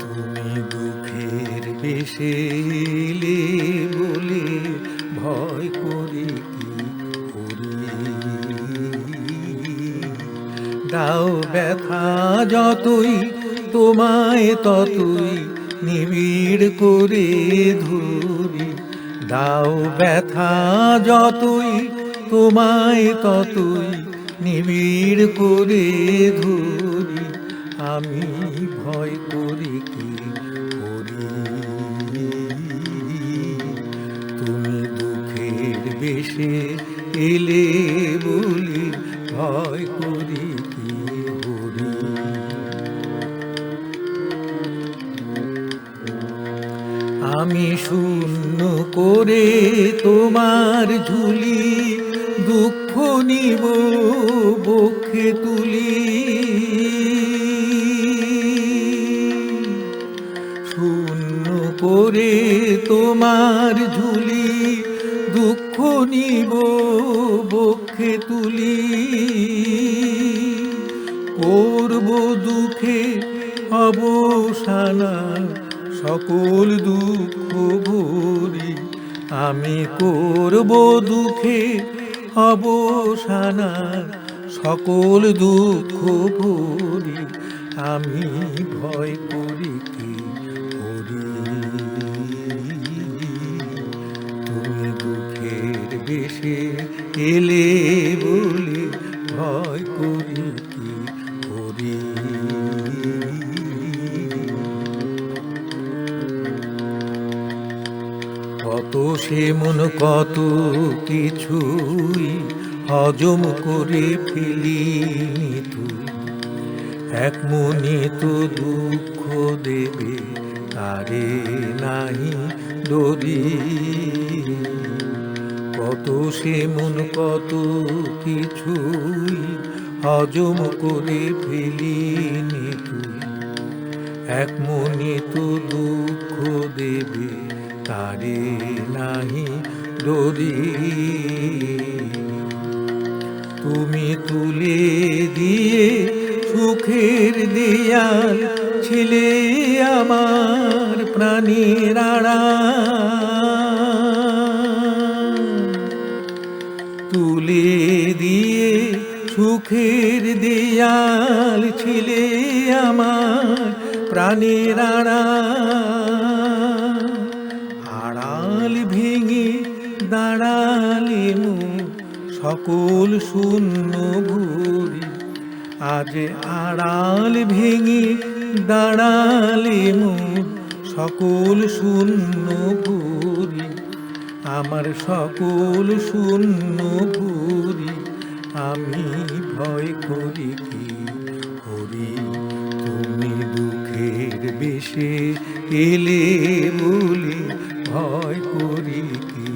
তুমি দুঃখের বেশে এলে বলে ভয় করে করি? দাও ব্যথা যতই, তোমায় ততই নিবিড় করে ধরি। দাও ব্যথা যতই, তোমায় ততই নিবিড় করে ধরি, আমি ভয় করি কি করি? তুমি দুঃখের বেশে এলে বলি ভয় করি কি হরি আমি শূন্য করে তোমার ঝুলি দুঃখ নিব বক্ষে তুলি। শূন্য করে তোমার ঝুলি, দুঃখ নিব বক্ষে তুলি। করব দুঃখে অবসানা, সকল দুঃখ ভরি আমি করব দুঃখে অবসানা সকল দুঃখ ভরি আমি ভয় করি কি করি? তুমি দুঃখের বেশে এলে বলে ভয় করি। কত সে মন, কত কিছুই হজম করে ফেলিনি তুই। এক মনে তো দুঃখ দেবে, তারে নাহি দরি কত সে মন, কত কিছুই হজম করে ফেলিনি তুই। এক মনে তো দুঃখ দেবে তারে নাহি দরি তুমি তুলে দিয়ে সুখের দেয়াল ছিলে আমার প্রাণীর তুলে দিয়ে সুখের দেয়াল ছিলে আমার প্রাণের আড়াল। দাঁড়ালে মুখ সকল শূন্য ভুরি আজ আড়াল ভেঙে দাঁড়ালে মুখ সকল শূন্য ভুরি আমার সকল শূন্য ভুরি আমি ভয় করি কি হরি তুমি দুঃখের বেশে এলে বলে, ভয় করি কি